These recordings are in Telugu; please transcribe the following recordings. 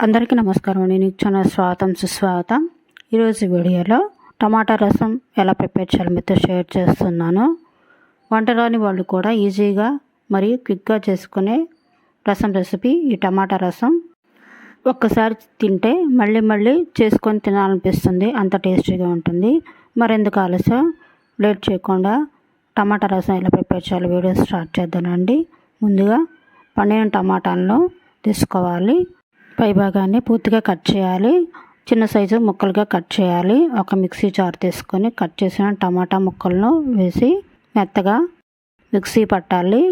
అందరికీ నమస్కారం నేను ఇచ్చిన స్వాగతం సుస్వాగతం. ఈరోజు వీడియోలో టమాటా రసం ఎలా ప్రిపేర్ చేయాలో మీతో షేర్ చేస్తున్నాను. వంట రాని వాళ్ళు కూడా ఈజీగా మరియు క్విక్గా చేసుకునే రసం రెసిపీ ఈ టమాటా రసం. ఒక్కసారి తింటే మళ్ళీ మళ్ళీ చేసుకొని తినాలనిపిస్తుంది. అంత టేస్టీగా ఉంటుంది. మరెందుకు ఆలస్యం? లేట్ చేయకుండా టమాటా రసం ఎలా ప్రిపేర్ చేయాలో వీడియో స్టార్ట్ చేద్దానండి. ముందుగా పండిన టమాటాలను తీసుకోవాలి. పై భాగాన్ని పూర్తిగా కట్ చేయాలి. చిన్న సైజు ముక్కలుగా కట్ చేయాలి. ఒక మిక్సీ జార్ తీసుకొని కట్ చేసిన టమాటా ముక్కలను వేసి మెత్తగా మిక్సీ పట్టాలి.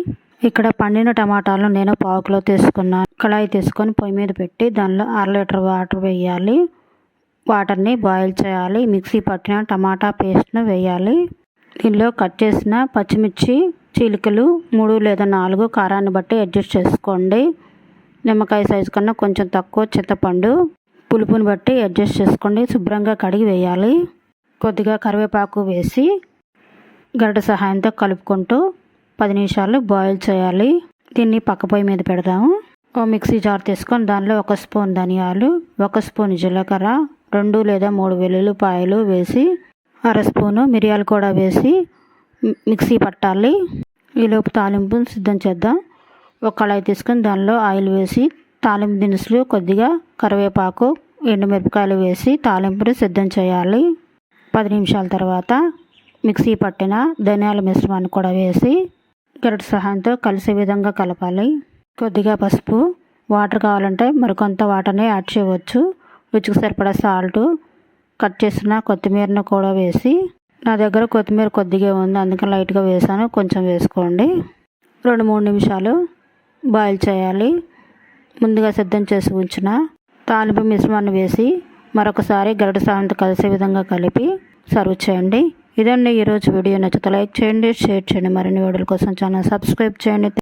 ఇక్కడ పండిన టమాటాలను నేను పావుకిలో తీసుకున్నాను కళాయి తీసుకొని పొయ్యి మీద పెట్టి దానిలో అర లీటర్ వాటర్ వేయాలి. వాటర్ని బాయిల్ చేయాలి. మిక్సీ పట్టిన టమాటా పేస్ట్ను వేయాలి. దీనిలో కట్ చేసిన పచ్చిమిర్చి చీలికలు మూడు లేదా నాలుగు కారాన్ని బట్టి అడ్జస్ట్ చేసుకోండి. నిమ్మకాయ సైజు కన్నా కొంచెం తక్కువ చింతపండు పులుపుని బట్టి అడ్జస్ట్ చేసుకోండి. శుభ్రంగా కడిగి వేయాలి. కొద్దిగా కరివేపాకు వేసి గరిట సహాయంతో కలుపుకుంటూ పది నిమిషాలు బాయిల్ చేయాలి. దీన్ని పక్క పొయ్యి మీద పెడదాము. ఓ మిక్సీ జార్ తీసుకొని దానిలో ఒక స్పూన్ ధనియాలు ఒక స్పూన్ జీలకర్ర రెండు లేదా మూడు వెల్లుల్లిపాయలు వేసి అర స్పూను మిరియాలు కూడా వేసి మిక్సీ పట్టాలి. ఈలోపు తాలింపును సిద్ధం చేద్దాం. ఒక కళాయి తీసుకొని దానిలో ఆయిల్ వేసి తాలింపు దినుసులు కొద్దిగా కరివేపాకు ఎండుమిరపకాయలు వేసి తాలింపుని సిద్ధం చేయాలి. పది నిమిషాల తర్వాత మిక్సీ పట్టిన ధనియాల మిశ్రమాన్ని కూడా వేసి గరిట సహాయంతో కలిసే విధంగా కలపాలి. కొద్దిగా పసుపు వాటర్ కావాలంటే మరికొంత వాటర్ని యాడ్ చేయవచ్చు. రుచికి సరిపడా సాల్ట్ కట్ చేసిన కొత్తిమీరను కూడా వేసి నా దగ్గర కొత్తిమీర కొద్దిగా ఉంది అందుకని లైట్గా వేసాను కొంచెం వేసుకోండి. రెండు మూడు నిమిషాలు బాయిల్ చేయాలి. ముందుగా సిద్ధం చేసి ఉంచిన తాలింపు మిశ్రమాన్ని వేసి మరొకసారి గరిట సాయంతో కలిసే విధంగా కలిపి సర్వ్ చేయండి. ఇదండి ఈరోజు వీడియో. నచ్చితే లైక్ చేయండి షేర్ చేయండి. మరిన్ని వీడియోల కోసం ఛానల్ సబ్స్క్రైబ్ చేయండి.